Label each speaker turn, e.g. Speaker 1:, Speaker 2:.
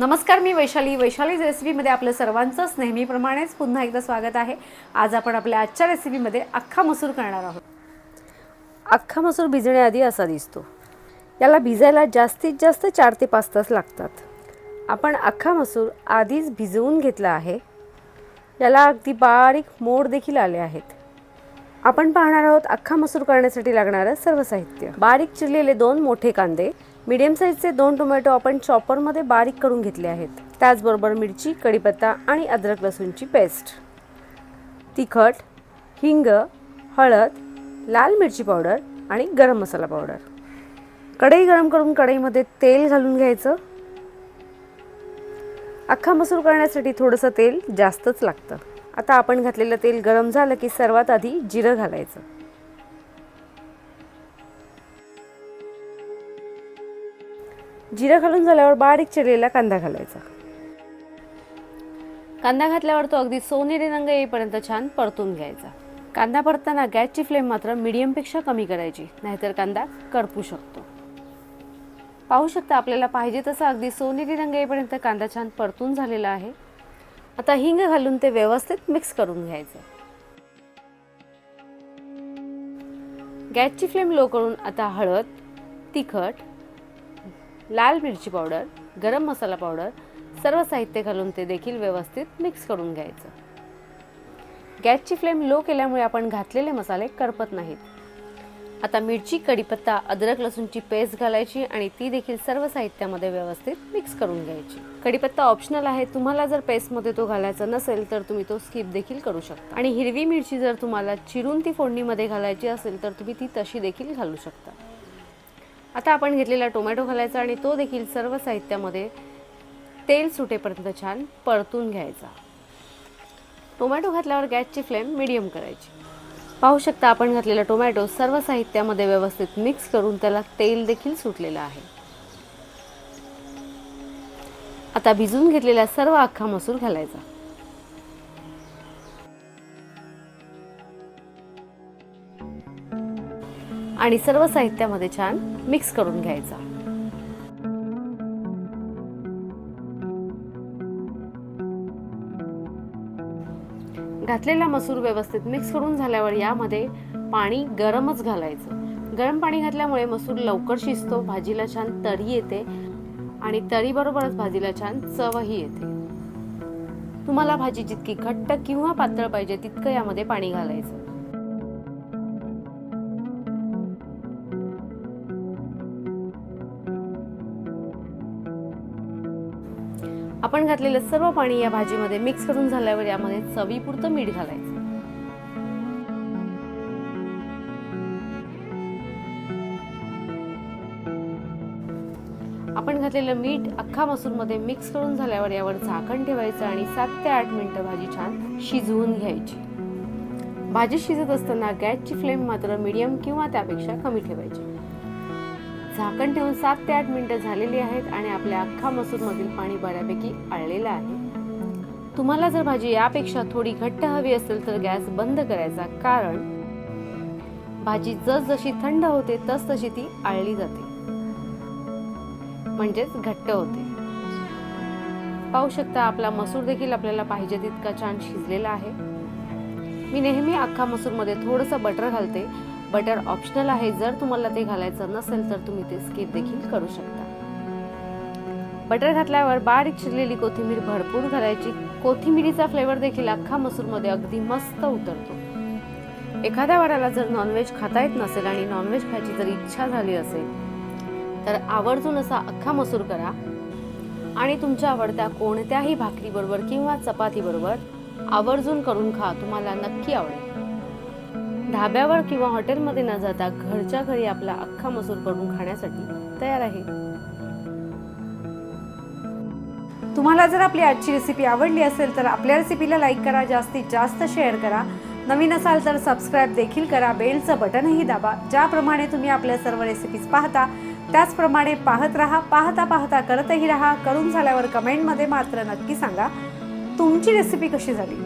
Speaker 1: नमस्कार मी वैशाली. वैशाली रेसिपीमध्ये आपलं सर्वांचंच नेहमीप्रमाणेच पुन्हा एकदा स्वागत आहे. आज आपण आपल्या आजच्या रेसिपीमध्ये अख्खा मसूर करणार आहोत. अख्खा मसूर भिजण्याआधी असा दिसतो. याला भिजायला जास्तीत जास्त चार ते पाच तास लागतात. आपण अख्खा मसूर आधीच भिजवून घेतला आहे. याला अगदी बारीक मोड देखील आले आहेत. आपण पाहणार आहोत अख्खा मसूर करण्यासाठी लागणारं सर्व साहित्य. बारीक चिरलेले दोन मोठे कांदे मीडियम साईजचे दोन टोमॅटो आपण चॉपरमध्ये बारीक करून घेतले आहेत. त्याचबरोबर मिरची कढीपत्ता आणि अद्रक लसूणची पेस्ट. तिखट हिंग हळद लाल मिरची पावडर आणि गरम मसाला पावडर. कढई गरम करून कढईमध्ये तेल घालून घ्यायचं. अख्खा मसूर करण्यासाठी थोडंसं तेल जास्तच लागतं. आता आपण घातलेलं तेल गरम झालं की सर्वात आधी जिरं घालायचं. जिरं घालून झाल्यावर बारीक चिरलेला कांदा घालायचा. कांदा घातल्यावर तो अगदी सोनेरी रंग येईपर्यंत छान परतून घ्यायचा. कांदा परतताना गॅसची फ्लेम मात्र मीडियमपेक्षा कमी करायची नाहीतर कांदा करपू शकतो. पाहू शकता आपल्याला पाहिजे तसा अगदी सोनेरी रंग येईपर्यंत कांदा छान परतून झालेला आहे. आता हिंग घालून ते व्यवस्थित मिक्स करून घ्यायचं. गॅसची फ्लेम लो करून आता हळद तिखट लाल मिरची पावडर गरम मसाला पावडर सर्व साहित्य घालून ते देखील व्यवस्थित मिक्स करून घ्यायचं. गॅसची फ्लेम लो केल्यामुळे आपण घातलेले मसाले करपत नाहीत. आता मिरची कढीपत्ता अद्रक लसूणची पेस्ट घालायची आणि ती देखील सर्व साहित्यामध्ये व्यवस्थित मिक्स करून घ्यायची. कढीपत्ता ऑप्शनल आहे. तुम्हाला जर पेस्टमध्ये तो घालायचा नसेल तर तुम्ही तो स्किप देखील करू शकता. आणि हिरवी मिरची जर तुम्हाला चिरून ती फोडणीमध्ये घालायची असेल तर तुम्ही ती तशी देखील घालू शकता. आता आपण घेतलेला टोमॅटो घालायचा आणि तो देखील सर्व साहित्यामध्ये तेल सुटेपर्यंत छान परतून घ्यायचा. टोमॅटो घातल्यावर गॅसची फ्लेम मिडियम करायची. पाहू शकता आपण घातलेला टोमॅटो सर्व साहित्यामध्ये व्यवस्थित मिक्स करून त्याला तेल देखील सुटलेलं आहे. आता भिजून घेतलेला सर्व अख्खा मसूर घालायचा. आणि सर्व साहित्यामध्ये छान मिक्स करून घ्यायचा. घातलेला मसूर व्यवस्थित मिक्स करून झाल्यावर यामध्ये पाणी गरमच घालायचं. गरम पाणी घातल्यामुळे मसूर लवकर शिजतो भाजीला छान तरी येते आणि तरीबरोबरच भाजीला छान चवही येते. तुम्हाला भाजी जितकी घट्ट किंवा पातळ पाहिजे तितकं यामध्ये पाणी घालायचं. आपण घातलेलं सर्व पाणी या भाजीमध्ये मिक्स करून झाल्यावर यामध्ये चवीपुरतं मीठ घालायचं. आपण घातलेलं मीठ अख्खा मसूरमध्ये मिक्स करून झाल्यावर यावर झाकण ठेवायचं आणि सात ते आठ मिनिटं भाजी छान शिजवून घ्यायची. भाजी शिजत असताना गॅसची फ्लेम मात्र मीडियम किंवा त्यापेक्षा कमी ठेवायची. झाकण ठेवून सात ते आठ मिनिटं झालेली आहेत आणि आपल्या अख्खा मसूरमधील पाणी बऱ्यापैकी आळलेलं आहे. तुम्हाला जर भाजी यापेक्षा थोडी घट्ट हवी असेल तर गॅस बंद करायचा कारण भाजी जसजशी थंड होते तस तशी ती आळली जाते. म्हणजेच घट्ट होते. पाहू शकता आपला मसूर देखील आपल्याला पाहिजे तितका छान शिजलेला आहे. मी नेहमी अख्खा मसूरमध्ये थोडंसं बटर घालते. बटर ऑप्शनल आहे. जर तुम्हाला ते घालायचं नसेल तर तुम्ही ते स्किप देखील करू शकता. बटर घातल्यावर बारीक चिरलेली कोथिंबीर भरपूर घालायची. कोथिंबीरीचा फ्लेवर देखील अख्खा मसूरमध्ये अगदी मस्त उतरतो. एखाद्या वाराला जर नॉनव्हेज खाता येत नसेल आणि नॉनव्हेज खायची जर इच्छा झाली असेल तर आवर्जून असा अख्खा मसूर करा. आणि तुमच्या आवडत्या कोणत्याही भाकरीबरोबर किंवा चपातीबरोबर आवर्जून करून खा. तुम्हाला नक्की आवडेल. ढाब्यावर किंवा हॉटेलमध्ये न जाता घरच्या घरी आपला अख्खा मसूर करून खाण्यासाठी तयार आहे. तुम्हाला जर आपली आजची रेसिपी आवडली असेल तर आपल्या रेसिपीला लाईक करा जास्तीत जास्त शेअर करा. नवीन असाल तर सबस्क्राईब देखील करा. बेलचं बटनही दाबा. ज्याप्रमाणे तुम्ही आपल्या सर्व रेसिपीज पाहता त्याचप्रमाणे पाहत राहा पाहता पाहता करतही राहा. करून झाल्यावर कमेंटमध्ये मात्र नक्की सांगा तुमची रेसिपी कशी झाली?